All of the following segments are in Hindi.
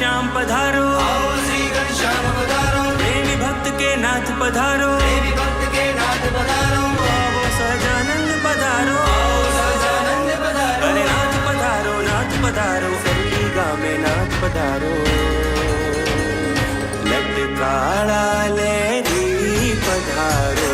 पधारो आओ श्री घनश्याम पधारो। प्रेमी भक्त के नाथ पधारो। देवी भक्त के नाथ पधारो पधारो आओ सहजानंद पधारो पधारो नाथ पधारो। पधारो लटकाड़ा ले री पधारो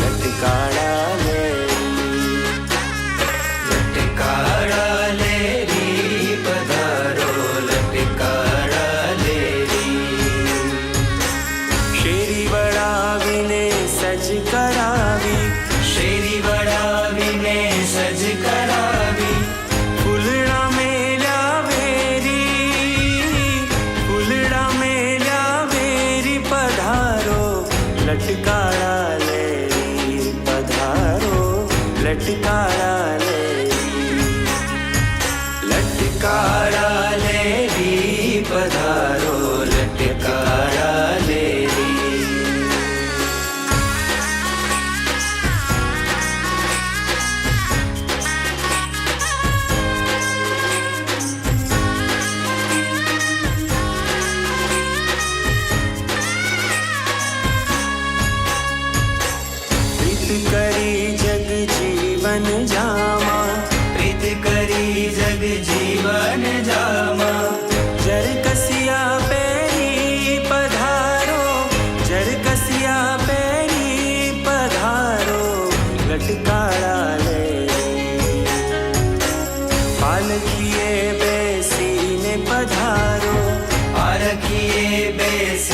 लटकाड़ा लटकाड़ा ले पधारो लटकाड़ा करी जग जीवन जामा। प्रीत करी जग जीवन जामा। जर कसिया पेरी पधारो, जर कसिया पेरी पधारो लटकाड़ा ले। पालकिए बेसीने पधारो। आरखिए बेसीने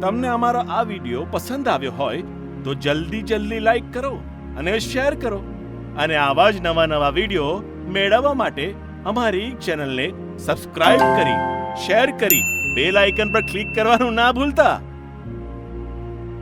તમને અમારો આ વિડિયો પસંદ આવ્યો હોય તો જલ્દી જલ્દી લાઈક કરો અને શેર કરો અને આવા જ નવા નવા વિડિયો મેળવવા માટે અમારી ચેનલને સબસ્ક્રાઇબ કરી, શેર કરી, બેલ આઇકન પર ક્લિક કરવાનું ના ભૂલતા.